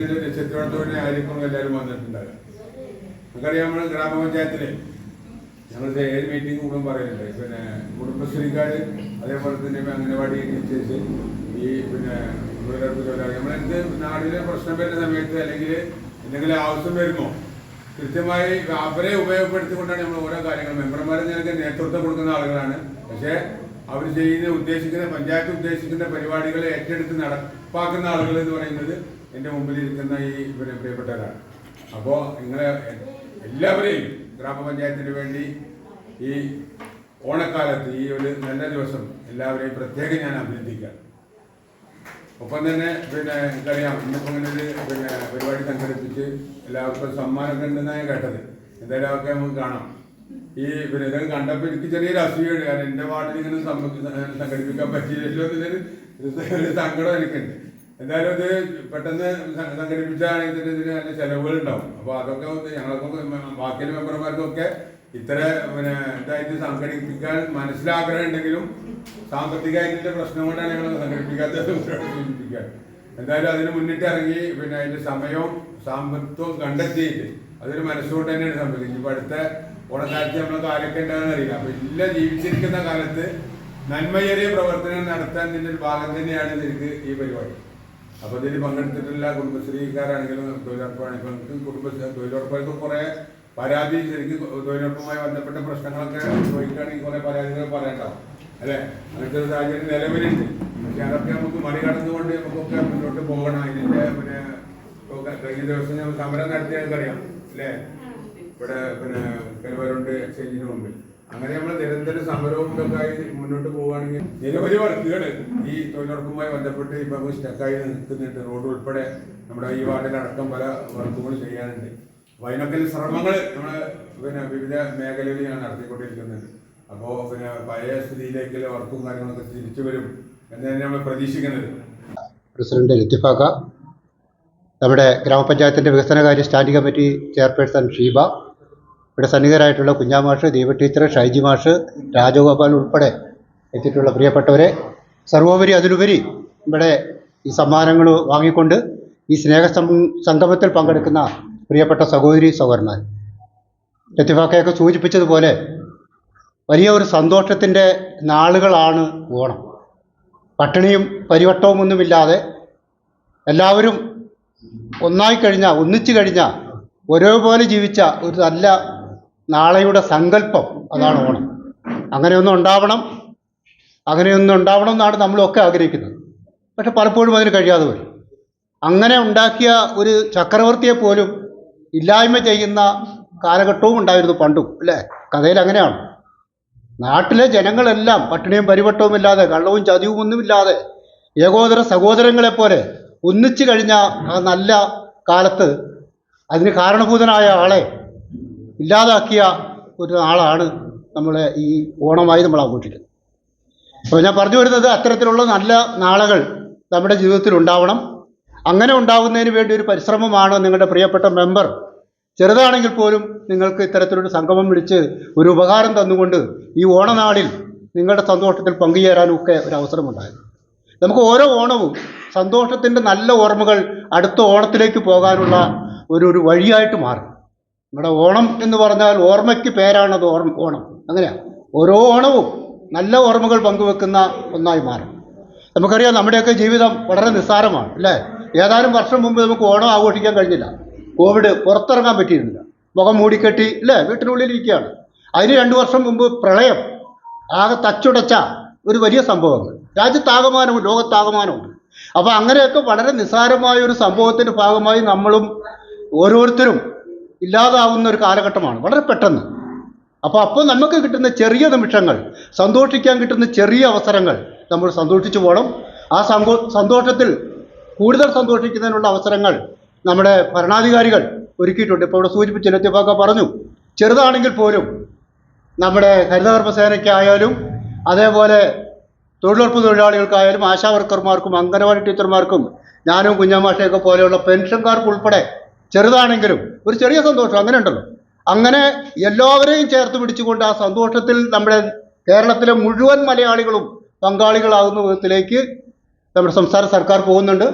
ലക്ഷ്യത്തോടെ ആയിരിക്കും എല്ലാവരും വന്നിട്ടുണ്ടാകുക നമുക്കറിയാം നമ്മൾ ഗ്രാമപഞ്ചായത്തിൽ ഞങ്ങൾ ഏത് മീറ്റിംഗ് കൂടും പറയുന്നുണ്ട് പിന്നെ കുടുംബശ്രീക്കാർ അതേപോലെ തന്നെ അംഗനവാടി ടീച്ചേഴ്സ് ഈ പിന്നെ നമ്മളെന്ത് നാടിലെ പ്രശ്നം വരുന്ന സമയത്ത് അല്ലെങ്കിൽ എന്തെങ്കിലും ആവശ്യം വരുമോ കൃത്യമായി അവരെ ഉപയോഗപ്പെടുത്തിക്കൊണ്ടാണ് നമ്മൾ ഓരോ കാര്യങ്ങൾ. മെമ്പർമാരെ ഞങ്ങൾക്ക് നേതൃത്വം കൊടുക്കുന്ന ആളുകളാണ്. പക്ഷേ അവർ ചെയ്യുന്ന ഉദ്ദേശിക്കുന്ന പഞ്ചായത്ത് ഉദ്ദേശിക്കുന്ന പരിപാടികളെ ഏറ്റെടുത്ത് നടപ്പാക്കുന്ന ആളുകൾ എന്ന് പറയുന്നത് എന്റെ മുമ്പിൽ ഇരിക്കുന്ന ഈ പിന്നെ പ്രിയപ്പെട്ടവരാണ്. അപ്പോൾ നിങ്ങളെ എല്ലാവരെയും ഗ്രാമപഞ്ചായത്തിന് വേണ്ടി ഈ ഓണക്കാലത്ത് ഈ ഒരു നല്ല ദിവസം എല്ലാവരെയും പ്രത്യേകം ഞാൻ അഭിനന്ദിക്കാം. ഒപ്പം തന്നെ പിന്നെ എനിക്കറിയാം ഇന്നിപ്പോൾ ഇങ്ങനെ ഒരു പിന്നെ പരിപാടി സംഘടിപ്പിച്ച് എല്ലാവർക്കും സമ്മാനമൊക്കെ ഉണ്ടെന്നാണ് ഞാൻ കേട്ടത്. എന്തായാലും അതൊക്കെ നമുക്ക് കാണാം. ഈ പിന്നെ ഇതൊക്കെ കണ്ടപ്പോൾ എനിക്ക് ചെറിയൊരു അസൂയുണ്ട് കാരണം എന്റെ വാർഡിൽ ഇങ്ങനെ സംഘടിപ്പിക്കാൻ പറ്റിയില്ലല്ലോ എന്നൊരു സങ്കടം എനിക്കുണ്ട്. എന്തായാലും ഇത് പെട്ടെന്ന് സംഘടിപ്പിച്ചാണെങ്കിൽ ഇതിന് ഇതിന് നല്ല ചെലവുകൾ ഉണ്ടാവും അപ്പോൾ അതൊക്കെ ഒന്ന് ഞങ്ങൾക്കൊക്കെ മ- ബാക്കിയുള്ള മെമ്പർമാർക്കൊക്കെ ഇത്ര പിന്നെ ഇതായിട്ട് സംഘടിപ്പിക്കാൻ മനസ്സിലാഗ്രഹം ഉണ്ടെങ്കിലും സാമ്പത്തികമായിട്ടുള്ള പ്രശ്നം കൊണ്ടാണ് ഞങ്ങൾ സംഘടിപ്പിക്കാത്തത്. സൂചിപ്പിക്കാൻ എന്തായാലും അതിന് മുന്നിട്ട് ഇറങ്ങി പിന്നെ അതിന്റെ സമയവും സാമ്പത്തികവും കണ്ടെത്തിയിട്ട് അതൊരു മനസ്സുകൊണ്ട് തന്നെയാണ് സംഭവിക്കുന്നത് ഇപ്പൊ അടുത്ത ഓണക്കാലത്ത് നമ്മളെ കാലൊക്കെ ഉണ്ടാകുന്ന അറിയില്ല. അപ്പൊ ഇല്ല ജീവിച്ചിരിക്കുന്ന കാലത്ത് നന്മയേറിയ പ്രവർത്തനം നടത്താൻ ഇതിന്റെ ഒരു ഭാഗം തന്നെയാണ് ഇതിലേക്ക് ഈ പരിപാടി. അപ്പൊ ഇതിൽ പങ്കെടുത്തിട്ടുള്ള കുടുംബശ്രീക്കാരാണെങ്കിലും തൊഴിലുറപ്പാണെങ്കിലും കുടുംബശ്രീ തൊഴിലുറപ്പുകൾക്ക് കുറെ പരാതി ശരിക്കും തൊഴിലുറപ്പുമായി ബന്ധപ്പെട്ട പ്രശ്നങ്ങളൊക്കെ ചോദിക്കുകയാണെങ്കിൽ കുറെ പരാതികൾ പറയണ്ടാവും. അല്ലെ? അങ്ങനത്തെ ഒരു സാഹചര്യം നിലവിലുണ്ട്. പക്ഷെ അതൊക്കെ നമുക്ക് മറികടന്നുകൊണ്ട് നമുക്കൊക്കെ മുന്നോട്ട് പോകണം. അതിന്റെ പിന്നെ കഴിഞ്ഞ ദിവസം ഞാൻ സമരം നടത്തിയ അറിയാം അല്ലേ ഇവിടെ പിന്നെ കരുവരുണ്ട് എക്സ്ചേഞ്ചിന് മുമ്പിൽ. അങ്ങനെ നമ്മൾ നിരന്തര സമരവും ആയി മുന്നോട്ട് പോവുകയാണെങ്കിൽ നിരവധി വർക്കുകൾ ഈ തൊഴിലുറപ്പുമായി ബന്ധപ്പെട്ട് ഇപ്പം സ്റ്റക്കായി നിൽക്കുന്നുണ്ട്. റോഡ് ഉൾപ്പെടെ നമ്മുടെ ഈ വാർഡിലടക്കം പല വർക്കുകൾ ചെയ്യാനുണ്ട്. അപ്പൊ അതിനൊക്കെ ശ്രമങ്ങൾ നമ്മൾ പിന്നെ വിവിധ മേഖലകളിൽ ഞാൻ നടത്തിക്കൊണ്ടിരിക്കുന്നുണ്ട്. അപ്പോൾ പിന്നെ പഴയ സ്ഥിതിയിലേക്കുള്ള വർക്കും കാര്യങ്ങളൊക്കെ തിരിച്ചു വരും എന്ന് തന്നെ നമ്മൾ പ്രതീക്ഷിക്കുന്നത് പ്രസിഡന്റ് ലത്തിഫാക്ക. നമ്മുടെ ഗ്രാമപഞ്ചായത്തിന്റെ വികസനകാര്യ സ്റ്റാൻഡിംഗ് കമ്മിറ്റി ചെയർപേഴ്സൺ ഷീബ. ഇവിടെ സന്നിഹിതരായിട്ടുള്ള കുഞ്ഞാമാഷ് ദീപ ടീച്ചർ ഷൈജി മാഷ് രാജഗോപാൽ ഉൾപ്പെടെ എത്തിയിട്ടുള്ള പ്രിയപ്പെട്ടവരെ സർവോപരി അതിലുപരി ഇവിടെ ഈ സമ്മാനങ്ങൾ വാങ്ങിക്കൊണ്ട് ഈ സ്നേഹ സംഗമത്തിൽ പങ്കെടുക്കുന്ന പ്രിയപ്പെട്ട സഹോദരി സഹോദരന്മാർ. ലത്തിഫാക്കയൊക്കെ സൂചിപ്പിച്ചതുപോലെ വലിയ ഒരു സന്തോഷത്തിന്റെ നാളുകളാണ് ഓണം. പട്ടിണിയും പരിവട്ടവും ഒന്നുമില്ലാതെ എല്ലാവരും ഒന്നായി കഴിഞ്ഞ ഒന്നിച്ചു കഴിഞ്ഞ ഒരേപോലെ ജീവിച്ച ഒരു നല്ല നാളെയുടെ സങ്കല്പം അതാണ് ഓണം. അങ്ങനെയൊന്നും ഉണ്ടാവണം. അങ്ങനെയൊന്നും ഉണ്ടാവണം എന്നാണ് നമ്മളൊക്കെ ആഗ്രഹിക്കുന്നത്. പക്ഷെ പലപ്പോഴും അതിന് കഴിയാതെ വരും. അങ്ങനെ ഉണ്ടാക്കിയ ഒരു ചക്രവർത്തിയെ പോലും ഇല്ലായ്മ ചെയ്യുന്ന കാലഘട്ടവും ഉണ്ടായിരുന്നു പണ്ടും അല്ലേ? കഥയിൽ അങ്ങനെയാണ്. നാട്ടിലെ ജനങ്ങളെല്ലാം പട്ടിണിയും പരിവട്ടവും ഇല്ലാതെ കള്ളവും ചതിവും ഒന്നുമില്ലാതെ ഏകോദര സഹോദരങ്ങളെ പോലെ ഒന്നിച്ചു കഴിഞ്ഞ ആ നല്ല കാലത്ത് അതിന് കാരണഭൂതനായ ആളെ ഇല്ലാതാക്കിയ ഒരു നാളാണ് നമ്മളെ ഈ ഓണമായി നമ്മൾ ആഘോഷിക്കുന്നത്. അപ്പോൾ ഞാൻ പറഞ്ഞു വരുന്നത് അത്തരത്തിലുള്ള നല്ല നാളുകൾ നമ്മുടെ ജീവിതത്തിൽ ഉണ്ടാവണം. അങ്ങനെ ഉണ്ടാകുന്നതിന് വേണ്ടി ഒരു പരിശ്രമമാണ് നിങ്ങളുടെ പ്രിയപ്പെട്ട മെമ്പർ. ചെറുതാണെങ്കിൽ പോലും നിങ്ങൾക്ക് ഇത്തരത്തിലൊരു സംഗമം വിളിച്ച് ഒരു ഉപകാരം തന്നുകൊണ്ട് ഈ ഓണനാളിൽ നിങ്ങളുടെ സന്തോഷത്തിൽ പങ്കുചേരാനും ഒക്കെ ഒരു അവസരമുണ്ടായിരുന്നു നമുക്ക് ഓരോ ഓണവും സന്തോഷത്തിന്റെ നല്ല ഓർമ്മകൾ അടുത്ത ഓണത്തിലേക്ക് പോകാനുള്ള ഒരു ഒരു വഴിയായിട്ട് മാറും. നമ്മുടെ ഓണം എന്ന് പറഞ്ഞാൽ ഓർമ്മയ്ക്ക് പേരാണത് ഓർമ്മ ഓണം. അങ്ങനെയാണ് ഓരോ ഓണവും നല്ല ഓർമ്മകൾ പങ്കുവെക്കുന്ന ഒന്നായി മാറും. നമുക്കറിയാം നമ്മുടെയൊക്കെ ജീവിതം വളരെ നിസ്സാരമാണ് അല്ലേ? ഏതാനും വർഷം മുമ്പ് നമുക്ക് ഓണം ആഘോഷിക്കാൻ കഴിഞ്ഞില്ല. കോവിഡ് പുറത്തിറങ്ങാൻ പറ്റിയിരുന്നില്ല. മുഖം മൂടിക്കെട്ടി അല്ലേ? വീട്ടിനുള്ളിൽ ഇരിക്കുകയാണ് അതിന് രണ്ട് വർഷം മുമ്പ് പ്രളയം ആകെ തച്ചുടച്ച ഒരു വലിയ സംഭവങ്ങൾ. രാജ്യത്താകമാനവും ലോകത്താകമാനവും. അപ്പോൾ അങ്ങനെയൊക്കെ വളരെ നിസ്സാരമായ ഒരു സംഭവത്തിന്റെ ഭാഗമായി നമ്മളും ഓരോരുത്തരും ഇല്ലാതാവുന്ന ഒരു കാലഘട്ടമാണ്. വളരെ പെട്ടെന്ന്. അപ്പോൾ അപ്പോൾ നമുക്ക് കിട്ടുന്ന ചെറിയ നിമിഷങ്ങൾ സന്തോഷിക്കാൻ കിട്ടുന്ന ചെറിയ അവസരങ്ങൾ നമ്മൾ സന്തോഷിച്ചു പോകണം ആ സന്തോ സന്തോഷത്തിൽ കൂടുതൽ സന്തോഷിക്കുന്നതിനുള്ള അവസരങ്ങൾ നമ്മുടെ ഭരണാധികാരികൾ ഒരുക്കിയിട്ടുണ്ട്. ഇപ്പോൾ ഇവിടെ സൂചിപ്പിച്ച ലത്യപ്പാക്ക പറഞ്ഞു. ചെറുതാണെങ്കിൽ പോലും നമ്മുടെ ഹരിതകർമ്മ സേനയ്ക്കായാലും അതേപോലെ തൊഴിലുറപ്പ് തൊഴിലാളികൾക്കായാലും ആശാ വർക്കർമാർക്കും അംഗനവാടി ടീച്ചർമാർക്കും ഞാനും കുഞ്ഞാമാഷയൊക്കെ പോലെയുള്ള പെൻഷൻകാർക്ക് ഉൾപ്പെടെ ചെറുതാണെങ്കിലും ഒരു ചെറിയ സന്തോഷം അങ്ങനെ ഉണ്ടല്ലോ. അങ്ങനെ എല്ലാവരെയും ചേർത്ത് പിടിച്ചുകൊണ്ട് ആ സന്തോഷത്തിൽ നമ്മുടെ കേരളത്തിലെ മുഴുവൻ മലയാളികളും പങ്കാളികളാകുന്ന വിധത്തിലേക്ക് നമ്മുടെ സംസ്ഥാന സർക്കാർ പോകുന്നുണ്ട്.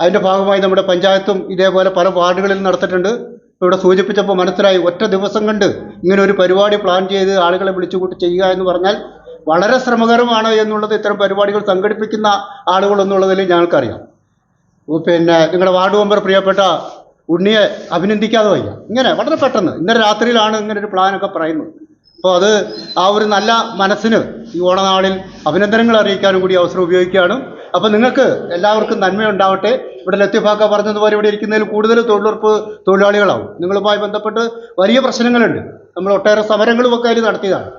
അതിന്റെ ഭാഗമായി നമ്മുടെ പഞ്ചായത്തും ഇതേപോലെ പല വാർഡുകളിൽ നടത്തിയിട്ടുണ്ട്. ഇവിടെ സൂചിപ്പിച്ചപ്പോൾ മനസ്സിലായി ഒറ്റ ദിവസം കണ്ട് ഇങ്ങനെ ഒരു പരിപാടി പ്ലാൻ ചെയ്ത് ആളുകളെ വിളിച്ചുകൂട്ടി ചെയ്യുക എന്ന് പറഞ്ഞാൽ വളരെ ശ്രമകരമാണ് എന്നുള്ളത് ഇത്തരം പരിപാടികൾ സംഘടിപ്പിക്കുന്ന ആളുകൾ എന്നുള്ളതിൽ ഞങ്ങൾക്കറിയാം. പിന്നെ നിങ്ങളുടെ വാർഡ് മെമ്പർ പ്രിയപ്പെട്ട ഉണ്ണിയെ അഭിനന്ദിക്കാതെ വയ്യ. ഇങ്ങനെ വളരെ പെട്ടെന്ന്. ഇന്നലെ രാത്രിയിലാണ് ഇങ്ങനെ ഒരു പ്ലാനൊക്കെ പറയുന്നത്. അപ്പോൾ അത് ആ ഒരു നല്ല മനസ്സിന് ഈ ഓണനാളിൽ അഭിനന്ദനങ്ങൾ അറിയിക്കാനും കൂടി അവസരം ഉപയോഗിക്കുകയാണ്. അപ്പോൾ നിങ്ങൾക്ക് എല്ലാവർക്കും നന്മയുണ്ടാവട്ടെ. ഇവിടെ ലത്യഫാക്ക പറഞ്ഞതുപോലെ ഇവിടെ ഇരിക്കുന്നതിൽ കൂടുതൽ തൊഴിലുറപ്പ് തൊഴിലാളികളാവും. നിങ്ങളുമായി ബന്ധപ്പെട്ട് വലിയ പ്രശ്നങ്ങളുണ്ട്. നമ്മൾ ഒട്ടേറെ സമരങ്ങളും ഒക്കെ അതിൽ നടത്തിയതാണ്.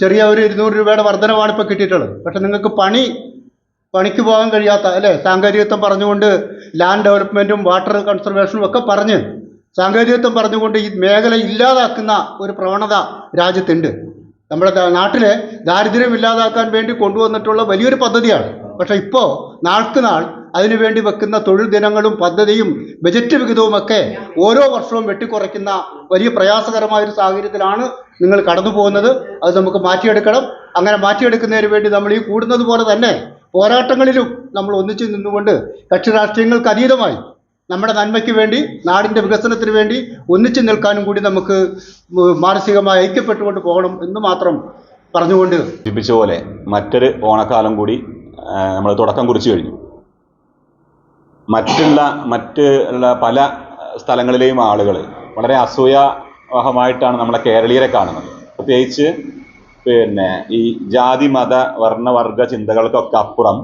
ചെറിയ ഒരു ഇരുന്നൂറ് രൂപയുടെ വർധനമാണ് ഇപ്പോൾ കിട്ടിയിട്ടുള്ളത്. പക്ഷേ നിങ്ങൾക്ക് പണി പണിക്ക് പോകാൻ കഴിയാത്ത അല്ലേ? സാങ്കേതികത്വം പറഞ്ഞുകൊണ്ട് ലാൻഡ് ഡെവലപ്മെന്റും വാട്ടർ കൺസർവേഷനും ഒക്കെ പറഞ്ഞ് സാങ്കേതികത്വം പറഞ്ഞുകൊണ്ട് ഈ മേഖല ഇല്ലാതാക്കുന്ന ഒരു പ്രവണത രാജ്യത്തുണ്ട്. നമ്മുടെ നാട്ടിലെ ദാരിദ്ര്യം ഇല്ലാതാക്കാൻ വേണ്ടി കൊണ്ടുവന്നിട്ടുള്ള വലിയൊരു പദ്ധതിയാണ്. പക്ഷേ ഇപ്പോൾ നാൾക്ക് നാൾ അതിനുവേണ്ടി വെക്കുന്ന തൊഴിൽ ദിനങ്ങളും പദ്ധതിയും ബജറ്റ് വിഹിതവും ഒക്കെ ഓരോ വർഷവും വെട്ടിക്കുറയ്ക്കുന്ന വലിയ പ്രയാസകരമായ ഒരു സാഹചര്യത്തിലാണ് നിങ്ങൾ കടന്നു പോകുന്നത് അത് നമുക്ക് മാറ്റിയെടുക്കണം. അങ്ങനെ മാറ്റിയെടുക്കുന്നതിന് വേണ്ടി നമ്മൾ ഈ കൂടുന്നത് പോലെ തന്നെ പോരാട്ടങ്ങളിലും നമ്മൾ ഒന്നിച്ചു നിന്നുകൊണ്ട് കക്ഷി രാഷ്ട്രീയങ്ങൾക്ക് അതീതമായി നമ്മുടെ നന്മയ്ക്ക് വേണ്ടി നാടിന്റെ വികസനത്തിന് വേണ്ടി ഒന്നിച്ചു നിൽക്കാനും കൂടി നമുക്ക് മാനസികമായി ഐക്യപ്പെട്ടുകൊണ്ട് പോകണം എന്ന് മാത്രം പറഞ്ഞുകൊണ്ട് സൂചിപ്പിച്ച പോലെ മറ്റൊരു ഓണക്കാലം കൂടി നമ്മൾ തുടക്കം കുറിച്ചു കഴിഞ്ഞു. മറ്റുള്ള മറ്റ് പല സ്ഥലങ്ങളിലെയും ആളുകൾ വളരെ അസൂയാവഹമായിട്ടാണ് നമ്മളെ കേരളീയരെ കാണുന്നത്. പ്രത്യേകിച്ച് പിന്നെ ഈ ജാതി മത വർണവർഗ ചിന്തകൾക്കൊക്കെ അപ്പുറം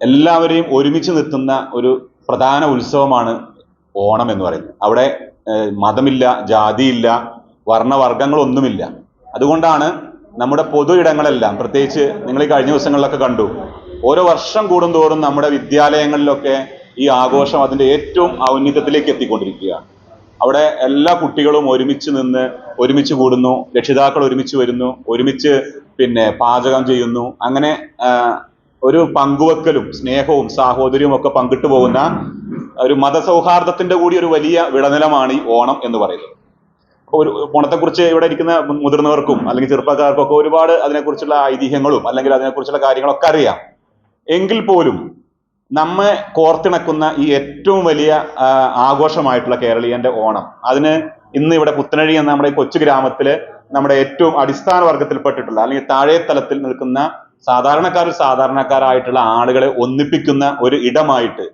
എല്ലാവരെയും ഒരുമിച്ച് നിർത്തുന്ന ഒരു പ്രധാന ഉത്സവമാണ് ഓണം എന്ന് പറയുന്നത്. അവിടെ മതമില്ല ജാതിയില്ല വർണവർഗങ്ങളൊന്നുമില്ല. അതുകൊണ്ടാണ് നമ്മുടെ പൊതു ഇടങ്ങളെല്ലാം പ്രത്യേകിച്ച് നിങ്ങൾ ഈ കഴിഞ്ഞ ദിവസങ്ങളിലൊക്കെ കണ്ടു ഓരോ വർഷം കൂടുന്തോറും നമ്മുടെ വിദ്യാലയങ്ങളിലൊക്കെ ഈ ആഘോഷം അതിന്റെ ഏറ്റവും ഔന്നിത്യത്തിലേക്ക് എത്തിക്കൊണ്ടിരിക്കുകയാണ്. അവിടെ എല്ലാ കുട്ടികളും ഒരുമിച്ച് നിന്ന് ഒരുമിച്ച് കൂടുന്നു രക്ഷിതാക്കൾ ഒരുമിച്ച് വരുന്നു ഒരുമിച്ച് പിന്നെ പാചകം ചെയ്യുന്നു. അങ്ങനെ ഒരു പങ്കുവെക്കലും സ്നേഹവും സാഹോദര്യവും ഒക്കെ പങ്കിട്ടു പോകുന്ന ഒരു മതസൗഹാർദ്ദത്തിന്റെ കൂടി ഒരു വലിയ വിളനിലമാണ് ഈ ഓണം എന്ന് പറയുന്നത്. ഒരു ഓണത്തെക്കുറിച്ച് ഇവിടെ ഇരിക്കുന്ന മുതിർന്നവർക്കും അല്ലെങ്കിൽ ചെറുപ്പക്കാർക്കും ഒക്കെ ഒരുപാട് അതിനെക്കുറിച്ചുള്ള ഐതിഹ്യങ്ങളും അല്ലെങ്കിൽ അതിനെക്കുറിച്ചുള്ള കാര്യങ്ങളൊക്കെ അറിയാം. എങ്കിൽ പോലും നമ്മെ കോർത്തിണക്കുന്ന ഈ ഏറ്റവും വലിയ ആഘോഷമായിട്ടുള്ള കേരളീയന്റെ ഓണം. അതിന് ഇന്ന് ഇവിടെ പുത്തനഴി എന്ന നമ്മുടെ കൊച്ചു ഗ്രാമത്തിൽ നമ്മുടെ ഏറ്റവും അടിസ്ഥാന വർഗത്തിൽപ്പെട്ടിട്ടുള്ള അല്ലെങ്കിൽ താഴെ തലത്തിൽ നിൽക്കുന്ന സാധാരണക്കാരിൽ സാധാരണക്കാരായിട്ടുള്ള ആളുകളെ ഒന്നിപ്പിക്കുന്ന ഒരു ഇടമായിട്ട്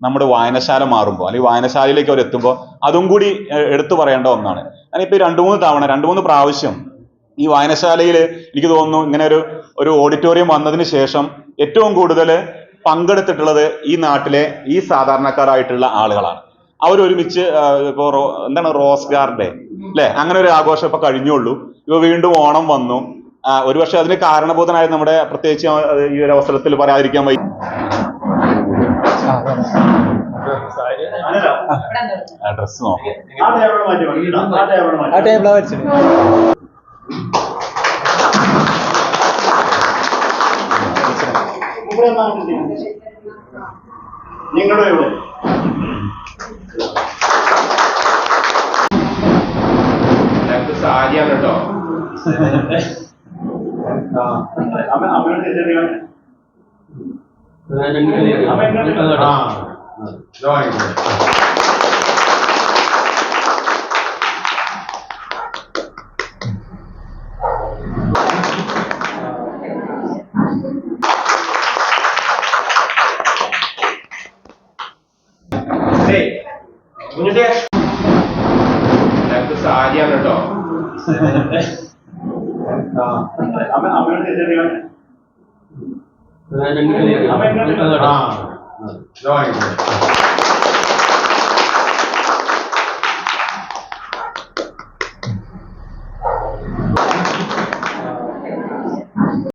നമ്മുടെ വായനശാല മാറുമ്പോൾ അല്ലെങ്കിൽ വായനശാലയിലേക്ക് അവർ അതും കൂടി എടുത്തു പറയേണ്ട ഒന്നാണ്. ഞാനിപ്പോൾ രണ്ടു മൂന്ന് തവണ രണ്ടു മൂന്ന് പ്രാവശ്യം ഈ വായനശാലയിൽ എനിക്ക് തോന്നുന്നു ഇങ്ങനെ ഒരു ഒരു ഓഡിറ്റോറിയം വന്നതിന് ശേഷം ഏറ്റവും കൂടുതൽ പങ്കെടുത്തിട്ടുള്ളത് ഈ നാട്ടിലെ ഈ സാധാരണക്കാരായിട്ടുള്ള ആളുകളാണ്. അവർ ഒരുമിച്ച് ഇപ്പോ റോ- എന്താണ് റോസ് ഗാർഡേ അല്ലെ? അങ്ങനെ ഒരു ആഘോഷം ഇപ്പൊ കഴിഞ്ഞുള്ളൂ. ഇപ്പൊ വീണ്ടും ഓണം വന്നു. ഒരുപക്ഷെ അതിന് കാരണബോധനായ നമ്മുടെ പ്രത്യേകിച്ച് ഈ ഒരു അവസരത്തിൽ പറയാതിരിക്കാൻ വയ്യ ഡ്രസ് നോക്കാം. ചിന്തിക്കുന്നത് നിങ്ങളുടെ ഇവിടെ? സാരിയാണ് കേട്ടോ അമ്മ എങ്ങനെ അമ്മ എങ്ങനെ.